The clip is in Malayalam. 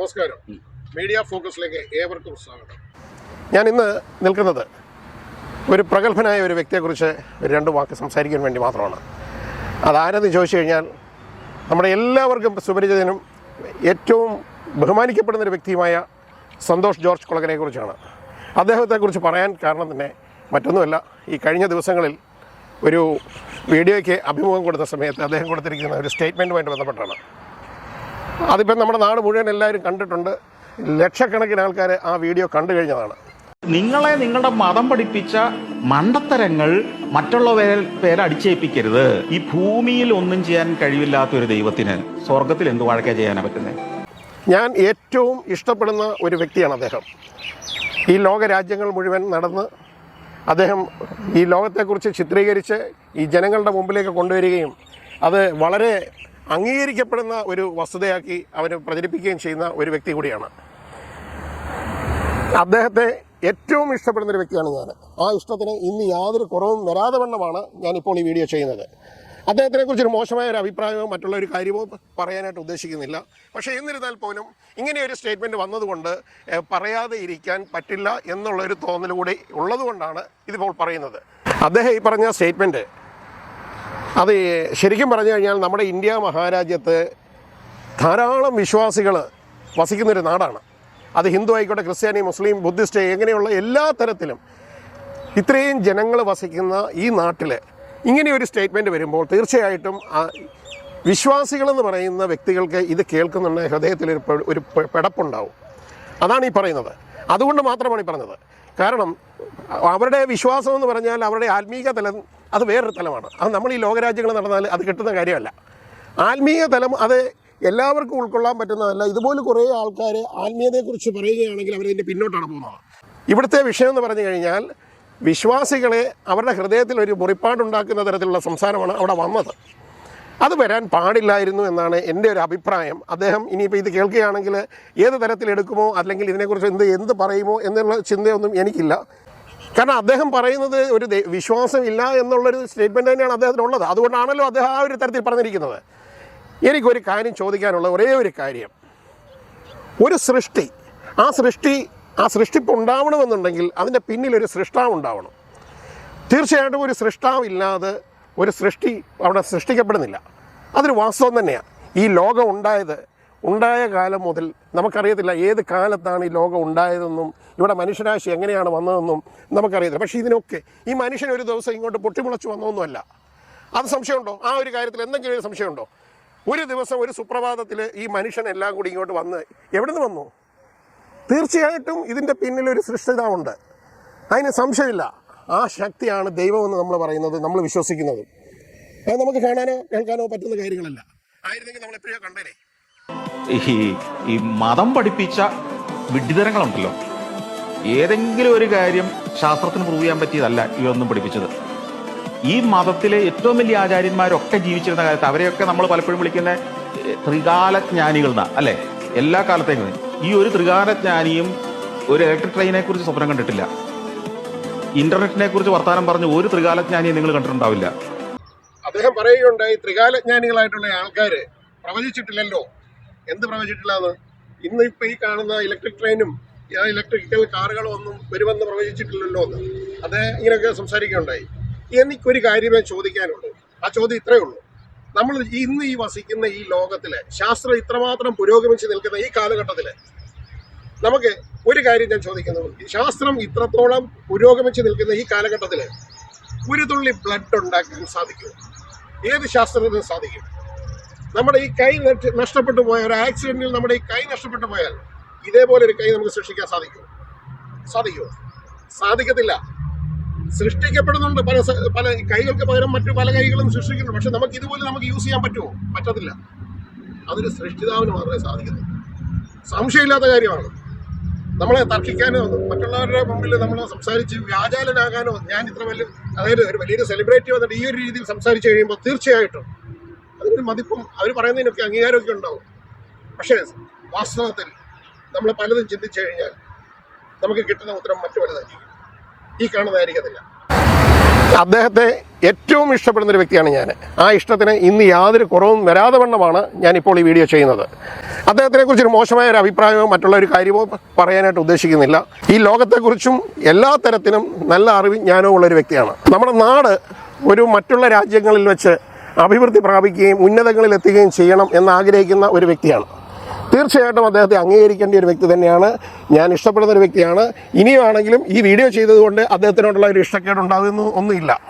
നമസ്കാരം. മീഡിയ ഫോക്കസിലേക്ക് ഏവർക്കും സ്വാഗതം. ഞാൻ ഇന്ന് നിൽക്കുന്നത് ഒരു പ്രഗത്ഭനായ ഒരു വ്യക്തിയെക്കുറിച്ച് ഒരു രണ്ട് വാക്ക് സംസാരിക്കാൻ വേണ്ടി മാത്രമാണ്. അതാരെന്ന് ചോദിച്ചു കഴിഞ്ഞാൽ നമ്മുടെ എല്ലാവർക്കും സുപരിചിതനും ഏറ്റവും ബഹുമാനിക്കപ്പെടുന്ന ഒരു വ്യക്തിയുമായ സന്തോഷ് ജോർജ് കുളകനെ കുറിച്ചാണ്. അദ്ദേഹത്തെക്കുറിച്ച് പറയാൻ കാരണം തന്നെ മറ്റൊന്നുമല്ല ഈ കഴിഞ്ഞ ദിവസങ്ങളിൽ ഒരു വീഡിയോയ്ക്ക് അഭിമുഖം കൊടുത്ത സമയത്ത് അദ്ദേഹം കൊടുത്തിരിക്കുന്ന ഒരു സ്റ്റേറ്റ്മെന്റുമായിട്ട് ബന്ധപ്പെട്ടാണ്. അതിപ്പം നമ്മുടെ നാട് മുഴുവൻ എല്ലാവരും കണ്ടിട്ടുണ്ട്. ലക്ഷക്കണക്കിന് ആൾക്കാർ ആ വീഡിയോ കണ്ടു കഴിഞ്ഞതാണ്. നിങ്ങളെ നിങ്ങളുടെ മതം പഠിപ്പിച്ച മണ്ടത്തരങ്ങൾ മറ്റുള്ളവരെ പേരെ അടിച്ചേൽപ്പിക്കരുത്. ഈ ഭൂമിയിൽ ഒന്നും ചെയ്യാൻ കഴിവില്ലാത്ത ഒരു ദൈവത്തിന് സ്വർഗത്തിൽ എന്ത് വഴക്കാ ചെയ്യാനാ പറ്റുന്നത് ഞാൻ ഏറ്റവും ഇഷ്ടപ്പെടുന്ന ഒരു വ്യക്തിയാണ് അദ്ദേഹം. ഈ ലോക രാജ്യങ്ങൾ മുഴുവൻ നടന്ന് അദ്ദേഹം ഈ ലോകത്തെക്കുറിച്ച് ചിത്രീകരിച്ച് ഈ ജനങ്ങളുടെ മുമ്പിലേക്ക് കൊണ്ടുവരികയും അത് വളരെ അംഗീകരിക്കപ്പെടുന്ന ഒരു വസ്തുതയാക്കി അവർ പ്രചരിപ്പിക്കുകയും ചെയ്യുന്ന ഒരു വ്യക്തി കൂടിയാണ്. അദ്ദേഹത്തെ ഏറ്റവും ഇഷ്ടപ്പെടുന്ന ഒരു വ്യക്തിയാണ് ഞാൻ ആ ഇഷ്ടത്തിന് ഇന്ന് യാതൊരു കുറവും വരാതെ വണ്ണമാണ് ഞാനിപ്പോൾ ഈ വീഡിയോ ചെയ്യുന്നത്. അദ്ദേഹത്തിനെ കുറിച്ച് ഒരു മോശമായ ഒരു അഭിപ്രായമോ മറ്റുള്ള ഒരു കാര്യമോ പറയാനായിട്ട് ഉദ്ദേശിക്കുന്നില്ല. പക്ഷേ എന്നിരുന്നാൽ പോലും ഇങ്ങനെ ഒരു സ്റ്റേറ്റ്മെന്റ് വന്നതുകൊണ്ട് പറയാതെ ഇരിക്കാൻ പറ്റില്ല എന്നുള്ളൊരു തോന്നൽ കൂടി ഉള്ളതുകൊണ്ടാണ് ഇതിപ്പോൾ പറയുന്നത്. അദ്ദേഹം ഈ പറഞ്ഞ സ്റ്റേറ്റ്മെന്റ് അത് ശരിക്കും പറഞ്ഞു കഴിഞ്ഞാൽ നമ്മുടെ ഇന്ത്യ മഹാരാജ്യത്ത് ധാരാളം വിശ്വാസികൾ വസിക്കുന്നൊരു നാടാണ്. അത് ഹിന്ദു ആയിക്കോട്ടെ ക്രിസ്ത്യാനി മുസ്ലിം ബുദ്ധിസ്റ്റ് എങ്ങനെയുള്ള എല്ലാ തരത്തിലും ഇത്രയും ജനങ്ങൾ വസിക്കുന്ന ഈ നാട്ടിൽ ഇങ്ങനെ ഒരു സ്റ്റേറ്റ്മെന്റ് വരുമ്പോൾ തീർച്ചയായിട്ടും വിശ്വാസികളെന്ന് പറയുന്ന വ്യക്തികൾക്ക് ഇത് കേൾക്കുന്നുണ്ട് ഹൃദയത്തിലൊരു ഒരു പിടപ്പുണ്ടാവും. അതാണ് ഈ പറയുന്നത്. അതുകൊണ്ട് മാത്രമാണ് ഈ പറഞ്ഞത്. കാരണം അവരുടെ വിശ്വാസം എന്ന് പറഞ്ഞാൽ അവരുടെ ആത്മീക തലം അത് വേറൊരു തലമാണ്. അത് നമ്മൾ ഈ ലോകരാജ്യങ്ങൾ നടന്നാൽ അത് കിട്ടുന്ന കാര്യമല്ല. ആത്മീയ തലം അത് എല്ലാവർക്കും ഉൾക്കൊള്ളാൻ പറ്റുന്നതല്ല. ഇതുപോലെ കുറേ ആൾക്കാർ ആത്മീയതയെക്കുറിച്ച് പറയുകയാണെങ്കിൽ അവരതിന്റെ പിന്നോട്ടാണ് പോകുന്നത്. ഇവിടുത്തെ വിഷയം എന്ന് പറഞ്ഞു കഴിഞ്ഞാൽ വിശ്വാസികളെ അവരുടെ ഹൃദയത്തിൽ ഒരു മുറിപ്പാടുണ്ടാക്കുന്ന തരത്തിലുള്ള സംസാരമാണ് അവിടെ വന്നത്. അത് വരാൻ പാടില്ലായിരുന്നു എന്നാണ് എന്റെ ഒരു അഭിപ്രായം. അദ്ദേഹം ഇനിയിപ്പോൾ ഇത് കേൾക്കുകയാണെങ്കിൽ ഏത് തരത്തിലെടുക്കുമോ അല്ലെങ്കിൽ ഇതിനെക്കുറിച്ച് എന്ത് എന്ത് പറയുമോ എന്നുള്ള ചിന്തയൊന്നും എനിക്കില്ല. കാരണം അദ്ദേഹം പറയുന്നത് ഒരു വിശ്വാസം ഇല്ല എന്നുള്ളൊരു സ്റ്റേറ്റ്മെന്റ് തന്നെയാണ് അദ്ദേഹത്തിനുള്ളത്. അതുകൊണ്ടാണല്ലോ അദ്ദേഹം ആ ഒരു തരത്തിൽ പറഞ്ഞിരിക്കുന്നത്. എനിക്കൊരു കാര്യം ചോദിക്കാനുള്ള ഒരേ ഒരു കാര്യം. ഒരു സൃഷ്ടി ആ സൃഷ്ടി ആ സൃഷ്ടിപ്പ് ഉണ്ടാവണമെന്നുണ്ടെങ്കിൽ അതിന്റെ പിന്നിലൊരു സൃഷ്ടാവ് ഉണ്ടാവണം. തീർച്ചയായിട്ടും ഒരു സൃഷ്ടാവ് ഇല്ലാതെ ഒരു സൃഷ്ടി അവിടെ സൃഷ്ടിക്കപ്പെടുന്നില്ല. അതൊരു വാസ്തവം തന്നെയാണ്. ഈ ലോകം ഉണ്ടായത് ഉണ്ടായ കാലം മുതൽ നമുക്കറിയത്തില്ല ഏത് കാലത്താണ് ഈ ലോകം ഉണ്ടായതെന്നും ഇവിടെ മനുഷ്യരാശി എങ്ങനെയാണ് വന്നതെന്നും നമുക്കറിയത്തില്ല. പക്ഷേ ഇതിനൊക്കെ ഈ മനുഷ്യൻ ഒരു ദിവസം ഇങ്ങോട്ട് പൊട്ടിമുളച്ച് വന്നതൊന്നുമല്ല. അത് സംശയമുണ്ടോ? ആ ഒരു കാര്യത്തിൽ എന്തെങ്കിലും ഒരു സംശയമുണ്ടോ? ഒരു ദിവസം ഒരു സുപ്രഭാതത്തിൽ ഈ മനുഷ്യൻ എല്ലാം കൂടി ഇങ്ങോട്ട് വന്ന് എവിടെ നിന്ന് വന്നു? തീർച്ചയായിട്ടും ഇതിന്റെ പിന്നിലൊരു സൃഷ്ടിതാവുണ്ട്. അതിന് സംശയമില്ല. ആ ശക്തിയാണ് ദൈവമെന്ന് നമ്മൾ പറയുന്നത് നമ്മൾ വിശ്വസിക്കുന്നത്. അത് നമുക്ക് കാണാനോ കേൾക്കാനോ പറ്റുന്ന കാര്യങ്ങളല്ല. ആയിരുന്നെങ്കിൽ നമ്മൾ എപ്പോഴോ കണ്ടേനെ. ഈ ഈ മതം പഠിപ്പിച്ച വിഡ്ഢിതരങ്ങളുണ്ടല്ലോ. ഏതെങ്കിലും ഒരു കാര്യം ശാസ്ത്രത്തിന് പ്രൂവ് ചെയ്യാൻ പറ്റിയതല്ല ഇവയൊന്നും പഠിപ്പിച്ചത്. ഈ മതത്തിലെ ഏറ്റവും വലിയ ആചാര്യന്മാരൊക്കെ ജീവിച്ചിരുന്ന കാലത്ത് അവരെയൊക്കെ നമ്മൾ പലപ്പോഴും വിളിക്കുന്ന ത്രികാലജ്ഞാനികൾ എന്നാ അല്ലെ? എല്ലാ കാലത്തേക്കും. ഈ ഒരു ത്രികാലജ്ഞാനിയും ഒരു ഇലക്ട്രിക് ട്രെയിനെ കുറിച്ച് സ്വപ്നം കണ്ടിട്ടില്ല. ഇന്റർനെറ്റിനെ കുറിച്ച് വർത്താനം പറഞ്ഞ് ഒരു ത്രികാലജ്ഞാനിയെ നിങ്ങൾ കണ്ടിട്ടുണ്ടാവില്ല. അദ്ദേഹം പറയുകയുണ്ടായി ത്രികാലജ്ഞാനികളായിട്ടുള്ള ആൾക്കാര് പ്രവചിച്ചിട്ടില്ലല്ലോ. എന്ത് പ്രവചിച്ചിട്ടില്ലാന്ന്? ഇന്ന് ഇപ്പൊ ഈ കാണുന്ന ഇലക്ട്രിക് ട്രെയിനും ഇലക്ട്രിക്കൽ കാറുകളും ഒന്നും വരുമെന്ന് പ്രവചിച്ചിട്ടില്ലല്ലോ എന്ന്. അദ്ദേഹം ഇങ്ങനെയൊക്കെ സംസാരിക്കുകയുണ്ടായി. എനിക്കൊരു കാര്യമേ ചോദിക്കാനുള്ളൂ ആ ചോദ്യം ഇത്രയേ ഉള്ളൂ. നമ്മൾ ഇന്ന് ഈ വസിക്കുന്ന ഈ ലോകത്തിലെ ശാസ്ത്രം ഇത്രമാത്രം പുരോഗമിച്ച് നിൽക്കുന്ന ഈ കാലഘട്ടത്തിൽ നമുക്ക് ഒരു കാര്യം ഞാൻ ചോദിക്കുന്നത് ശാസ്ത്രം ഇത്രത്തോളം പുരോഗമിച്ച് നിൽക്കുന്ന ഈ കാലഘട്ടത്തിൽ ഒരു തുള്ളി ബ്ലഡ് ഉണ്ടാക്കാൻ സാധിക്കും ഏത് ശാസ്ത്രത്തിനും സാധിക്കും. നമ്മുടെ ഈ കൈ നഷ്ടപ്പെട്ടു പോയ ഒരു ആക്സിഡന്റിൽ നമ്മുടെ ഈ കൈ നഷ്ടപ്പെട്ടു പോയാൽ ഇതേപോലെ ഒരു കൈ നമുക്ക് സൃഷ്ടിക്കാൻ സാധിക്കും സാധിക്കുമോ? സാധിക്കത്തില്ല. സൃഷ്ടിക്കപ്പെടുന്നുണ്ട്. പല പല കൈകൾക്ക് പകരം മറ്റു പല കൈകളും സൃഷ്ടിക്കുന്നുണ്ട്. പക്ഷെ നമുക്ക് ഇതുപോലെ നമുക്ക് യൂസ് ചെയ്യാൻ പറ്റുമോ? പറ്റത്തില്ല. അതൊരു സൃഷ്ടിതാവിന് മാത്രമേ സാധിക്കത്തുള്ളൂ. സംശയമില്ലാത്ത കാര്യമാണ്. നമ്മളെ തർക്കിക്കാനോ മറ്റുള്ളവരുടെ മുമ്പിൽ നമ്മൾ സംസാരിച്ച് വ്യാജാലനാകാനോ ഞാൻ ഇത്ര വലിയ അതായത് ഒരു വലിയൊരു സെലിബ്രിറ്റി വന്നിട്ട് ഈ ഒരു രീതിയിൽ സംസാരിച്ച് കഴിയുമ്പോൾ തീർച്ചയായിട്ടും അതിനൊരു മതിപ്പും അവർ പറയുന്നതിനൊക്കെ അംഗീകാരമൊക്കെ ഉണ്ടാവും. പക്ഷേ വാസ്തവത്തിൽ നമ്മൾ പലതും ചിന്തിച്ചു കഴിഞ്ഞാൽ നമുക്ക് കിട്ടുന്ന ഉത്തരം മറ്റു പലതായിരിക്കും. ഈ കാണുന്നതായിരിക്കത്തില്ല അദ്ദേഹത്തെ ഏറ്റവും ഇഷ്ടപ്പെടുന്ന ഒരു വ്യക്തിയാണ് ഞാൻ ആ ഇഷ്ടത്തിന് ഇന്ന് യാതൊരു കുറവും വരാതെ വണ്ണമാണ് ഞാനിപ്പോൾ ഈ വീഡിയോ ചെയ്യുന്നത്. അദ്ദേഹത്തിനെ കുറിച്ച് ഒരു മോശമായ ഒരു അഭിപ്രായമോ മറ്റുള്ള ഒരു കാര്യമോ പറയാനായിട്ട് ഉദ്ദേശിക്കുന്നില്ല. ഈ ലോകത്തെക്കുറിച്ചും എല്ലാ തരത്തിലും നല്ല അറിവും ജ്ഞാനവും ഉള്ള ഒരു വ്യക്തിയാണ്. നമ്മുടെ നാട് ഒരു മറ്റുള്ള രാജ്യങ്ങളിൽ വെച്ച് അഭിവൃദ്ധി പ്രാപിക്കുകയും ഉന്നതങ്ങളിൽ എത്തുകയും ചെയ്യണം എന്നാഗ്രഹിക്കുന്ന ഒരു വ്യക്തിയാണ്. തീർച്ചയായിട്ടും അദ്ദേഹത്തെ അംഗീകരിക്കേണ്ട ഒരു വ്യക്തി തന്നെയാണ്. ഞാൻ ഇഷ്ടപ്പെടുന്ന ഒരു വ്യക്തിയാണ്. ഇനിയുമാണെങ്കിലും ഈ വീഡിയോ ചെയ്തതുകൊണ്ട് അദ്ദേഹത്തിനോടുള്ള ഒരു ഇഷ്ടക്കേട് ഉണ്ടാകുന്നു ഒന്നുമില്ല.